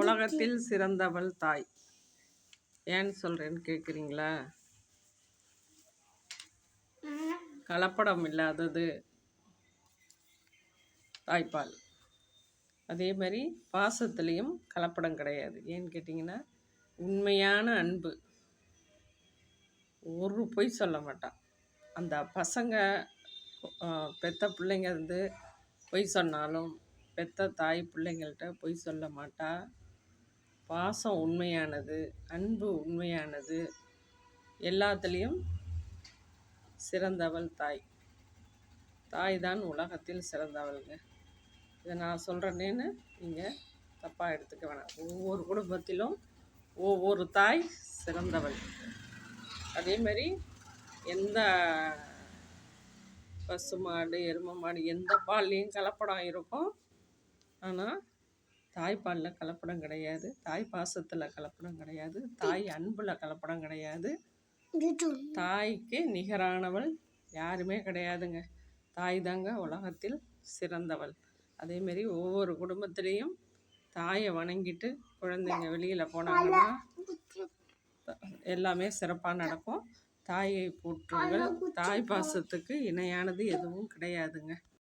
உலகத்தில் சிறந்தவள் தாய். ஏன்னு சொல்கிறேன்னு கேட்குறீங்களா கலப்படம் இல்லாதது. தாய்ப்பால். அதே மாதிரி பாசத்துலேயும் கலப்படம் கிடையாது. ஏன்னு கேட்டிங்கன்னா உண்மையான அன்பு. ஒரு பொய் சொல்ல மாட்டான் அந்த பசங்க பெத்த பிள்ளைங்க வந்து பொய் சொன்னாலும் பெத்த தாய் பிள்ளைங்கள்ட்ட பொய் சொல்ல மாட்டா. பாசம் உண்மையானது அன்பு உண்மையானது எல்லாத்துலேயும் சிறந்தவள் தாய். தாய் தான் உலகத்தில் சிறந்தவள்ங்க. இதை நான் சொல்கிறேன்னு நீங்கள் தப்பாக எடுத்துக்க வேணாம். ஒவ்வொரு குடும்பத்திலும் ஒவ்வொரு தாய் சிறந்தவள். அதே மாதிரி எந்த பசு மாடு எருமை மாடு எந்த பால்லையும் கலப்படம் இருக்கும். ஆனால் தாய்ப்பாலில் கலப்படம் கிடையாது. தாய் பாசத்தில் கலப்படம் கிடையாது. தாய் அன்பில் கலப்படம் கிடையாது. தாய்க்கு நிகரானவள் யாருமே கிடையாதுங்க. தாய் தாங்க உலகத்தில் சிறந்தவள். அதேமாரி ஒவ்வொரு குடும்பத்திலையும் தாயை வணங்கிட்டு குழந்தைங்க வெளியில் போனாங்கன்னா எல்லாமே சிறப்பாக நடக்கும். தாயை போற்றுங்கள் தாய் பாசத்துக்கு இணையானது எதுவும் கிடையாதுங்க.